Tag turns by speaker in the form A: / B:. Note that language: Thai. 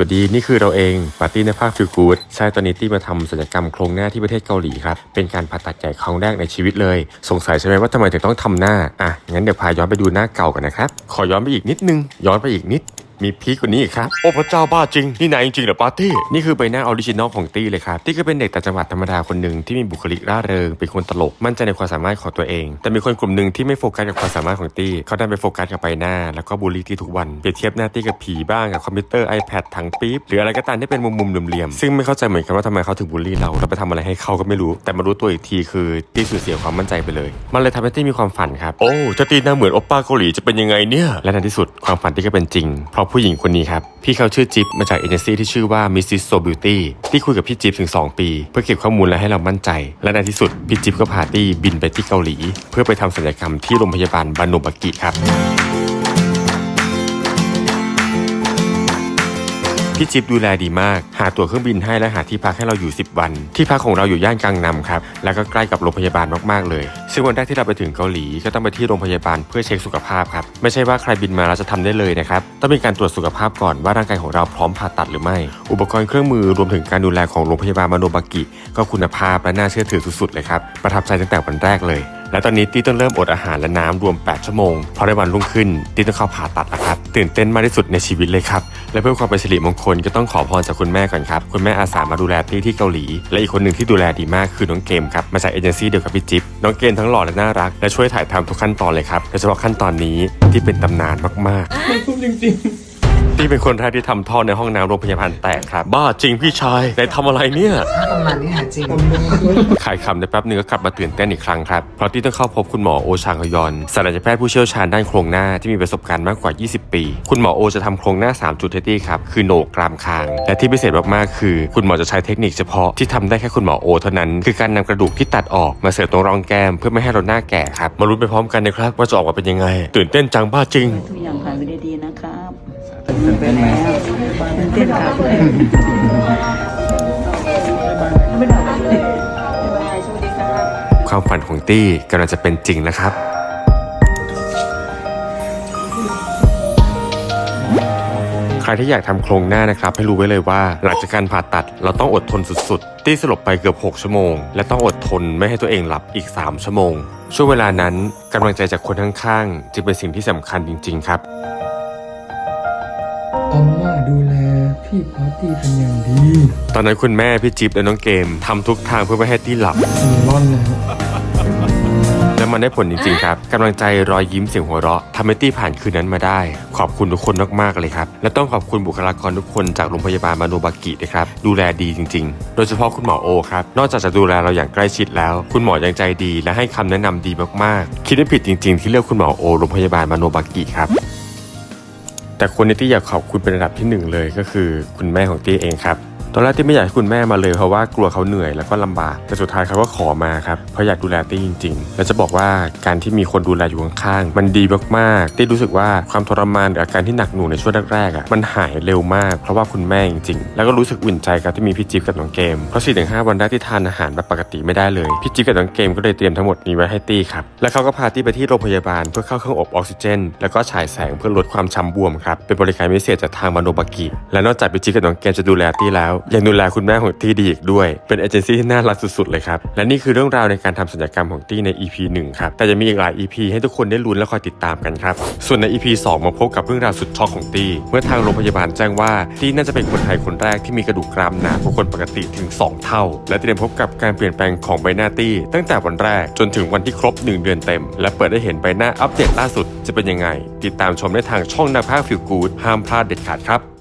A: วัสดี นี่คือเราเองปาร์ตี้ในภาคฟิลกูดใช่ตอนนี้ที่มาทำศัลยกรรมโครงหน้าที่ประเทศเกาหลีครับ เป็นการผ่าตัดใหญ่ครั้งแรกในชีวิตเลย สงสัยใช่ไหมว่าทำไมถึงต้องทำหน้า อะ งั้นเดี๋ยวพาย้อนไปดูหน้าเก่ากันนะครับ ขอย้อนไปอีกนิดนึง ย้อนไปอีกนิด มีพีคกว่านี้อีกครับ โอ้พระเจ้าบ้าจริง นี่นายจริงๆเหรอปาร์ตี้ นี่คือใบหน้าออริจินอลของตี้เลยครับ ตี้ก็เป็นเด็กต่างจังหวัดธรรมดาคนหนึ่งที่มีบุคลิกร่าเริง เป็นคนตลก มั่นใจในความสามารถของตัวเอง แต่มีคนกลุ่มหนึ่งที่ไม่โฟกัสกับความสามารถของตี้ เขาดันไปโฟกัสกับใบหน้า แล้วก็บูลลี่ตี้ทุกวัน เปรียบเทียบหน้าตี้กับผีบ้างกับคอมพิวเตอร์ iPad ถังปี๊บ หรืออะไรก็ตามที่เป็นมุมๆเหลี่ยมๆ ซึ่งไม่เข้าใจเหมือนกันว่าทำไมเขาถึงบูลลี่เราเราไปทำอะไรให้เขาก็ไม่รู้ แต่มารู้ตัวอีกทีคือตี้สูญเสียความมั่นใจไปเลย มันเลยทำให้ตี้มีความฝันครับ โอ้จะตีหน้าเหมือนโอปป้าเกาหลีจะเป็นยังไงเนี่ยและในที่สุดความฝันที่ก็เป็นจริงเพราะผู้หญิงคนนี้ครับ พี่เขาชื่อจิ๊บมาจากเอเจนซี่ที่ชื่อว่า Mrs. So Beauty ที่คุยกับพี่จิ๊บถึง 2 ปี เพื่อเก็บข้อมูลและให้เรามั่นใจ และในที่สุดพี่จิ๊บก็พาตี้บินไปที่เกาหลี เพื่อไปทำศัลยกรรมที่โรงพยาบาลบานุบากิครับ พี่จิ๊บดูแลดีมาก หาตั๋วเครื่องบินให้และหาที่พักให้เราอยู่ 10 วัน ที่พักของเราอยู่ย่านกังนำครับ แล้วก็ใกล้กับโรงพยาบาลมากๆเลย ซึ่งวันแรกที่เราไปถึงเกาหลีก็ต้องไปที่โรงพยาบาลเพื่อเช็คสุขภาพครับ ไม่ใช่ว่าใครบินมาเราจะทำได้เลยนะครับ ต้องมีการตรวจสุขภาพก่อนว่าร่างกายของเราพร้อมผ่าตัดหรือไม่ อุปกรณ์เครื่องมือรวมถึงการดูแลของโรงพยาบาลมาโนบากิ ก็คุณภาพและน่าเชื่อถือสุดๆเลยครับ ประทับใจตั้งแต่วันแรกเลย และตอนนี้ตี้ต้องเริ่มอดอาหารและน้ำรวม 8 ชั่วโมงเพราะในวันรุ่งขึ้นตี้ต้องเข้าผ่าตัดแล้วครับตื่นเต้นมากที่สุดในชีวิตเลยครับและเพื่อความเป็นสิริมงคลก็ต้องขอพรจากคุณแม่ก่อนครับคุณแม่อาสามาดูแลตี้ที่เกาหลี และอีกคนหนึ่งที่ดูแลดีมากคือน้องเกมครับมาจากเอเจนซี่เดียวกับพี่จิ๊บน้องเกมทั้งหล่อและน่ารัก และช่วยถ่ายทำทุกขั้นตอนเลยครับโดยเฉพาะขั้นตอนนี้ที่เป็นตำนานมากๆ ที่เป็นคนแรกที่ทำท่อในห้องน้ำโรงพยาบาลแตกครับ บ้าจริงพี่ชายนายทำอะไรเนี่ย
B: ถ้าตำนานนี้หาจริง
A: ขายคำได้แป๊บนึงก็กลับมาตื่นเต้นอีกครั้งครับ เพราะที่ต้องเข้าพบคุณหมอโอชางฮยอนศัลยแพทย์ผู้เชี่ยวชาญด้านโครงหน้าที่มีประสบการณ์มากกว่า 20 ปี คุณหมอโอจะทำโครงหน้า 3 จุดให้ตี้ครับ คือโหนกกรามคาง และที่พิเศษมากๆคือ คุณหมอจะใช้เทคนิคเฉพาะที่ทำได้แค่คุณหมอโอเท่านั้น คือการนำกระดูกที่ตัดออกมาเสริมตรงรองแก้มเพื่อไม่ให้เราหน้าแก่ครับ มาลุ้นไปพร้อมกันนะครับว่าจะออกมาเป็นยังไง ตื่นเต้นจังบ้าจริง
C: ทุกอย่างผ่านไปได้ดีนะครับ
B: ตื่นเต้นไหม
C: ตื่นเต้นครับไม่ได้บ๊ายบายสวัสดีค
A: วามฝันของตี้กำลังจะเป็นจริงแล้วครับใครที่อยากทำโครงหน้านะครับ ให้รู้ไว้เลยว่า หลังจากการผ่าตัดเราต้องอดทนสุดๆ ตี้สลบไปเกือบ 6 ชั่วโมง และต้องอดทนไม่ให้ตัวเองหลับอีก 3 ชั่วโมง ช่วงเวลานั้นกำลังใจจากคนข้างๆจึงเป็นสิ่งที่สำคัญจริง ๆ ครับ
D: อาม่าดูแลพี่พาร์ตี้เป็นอย่างดี
A: ตอนนั้นคุณแม่พี่จิ๊บและน้องเกมทำทุกทางเพื่อไม่ให้ตี้หลับ
D: มันร่อนนะฮะ
A: และมันได้ผลจริงๆครับกำลังใจรอยยิ้มเสียงหัวเราะทำให้ตี้ผ่านคืนนั้นมาได้ ขอบคุณทุกคนมากๆเลยครับ และต้องขอบคุณบุคลากรทุกคนจากโรงพยาบาลมาโนบากินะครับ ดูแลดีจริงๆ โดยเฉพาะคุณหมอโอครับ นอกจากจะดูแลเราอย่างใกล้ชิดแล้ว คุณหมอยังใจดี และให้คำแนะนำดีมากๆ คิดไม่ผิดจริงๆ ที่เลือกคุณหมอโอโรงพยาบาลมาโนบากิครับ แต่คนที่อยากขอบคุณเป็นระดับที่หนึ่งเลยก็คือคุณแม่ของตี้เองครับ ตอนแรกที่ไม่อยากให้คุณแม่มาเลยเพราะว่ากลัวเขาเหนื่อยแล้วก็ลำบากแต่สุดท้ายเขาก็ขอมาครับเพราะอยากดูแลตี้จริง ๆ และจะบอกว่าการที่มีคนดูแลอยู่ข้างๆมันดีมากๆตี้รู้สึกว่าความทรมานหรืออาการที่หนักหน่วงในช่วงแรกๆอะมันหายเร็วมาก เพราะว่าคุณแม่จริงๆ แล้วก็รู้สึกอุ่นใจครับที่มีพี่จิ๊บกับน้องเกมเพราะสี่ถึงห้าวันแรกที่ทานอาหารแบบปกติไม่ได้เลยพี่จิ๊บกับน้องเกมก็เลยเตรียมทั้งหมดนี้ไว้ให้ตี้ครับและเขาก็พาตี้ไปที่โรงพยาบาลเพื่อเข้าเครื่องอบออกซิเจน แล้วก็ฉายแสงเพื่อลดความช้ำบวมครับเป็นบริการพิเศษจากทางมโนบากิและนอกจากพี่จิ๊บกับน้องเกมจะดูแลตี้แล้วยังดูแลคุณแม่ของตี้ดีอีกด้วย เป็นเอเจนซี่ที่น่ารักสุดๆเลยครับ และนี่คือเรื่องราวในการทำศัลยกรรมของตี้ใน EP 1 ครับ แต่จะมีอีกหลาย EP ให้ทุกคนได้ลุ้นและคอยติดตามกันครับ ส่วนใน EP 2 มาพบกับเรื่องราวสุดช็อกของตี้ เมื่อทางโรงพยาบาลแจ้งว่าตี้น่าจะเป็นคนไทยคนแรกที่มีกระดูกกรามหนากว่าคนปกติถึง 2 เท่า และเตรียมพบกับการเปลี่ยนแปลงของใบหน้าตี้ ตั้งแต่วันแรกจนถึงวันที่ครบ 1 เดือนเต็ม และเปิดได้เห็นใบหน้าอัปเดตล่าสุดจะเป็นยังไง ติดตามชมได้ทางช่องนาภาฟิลกูดห้ามพลาดเด็ดขาดครับ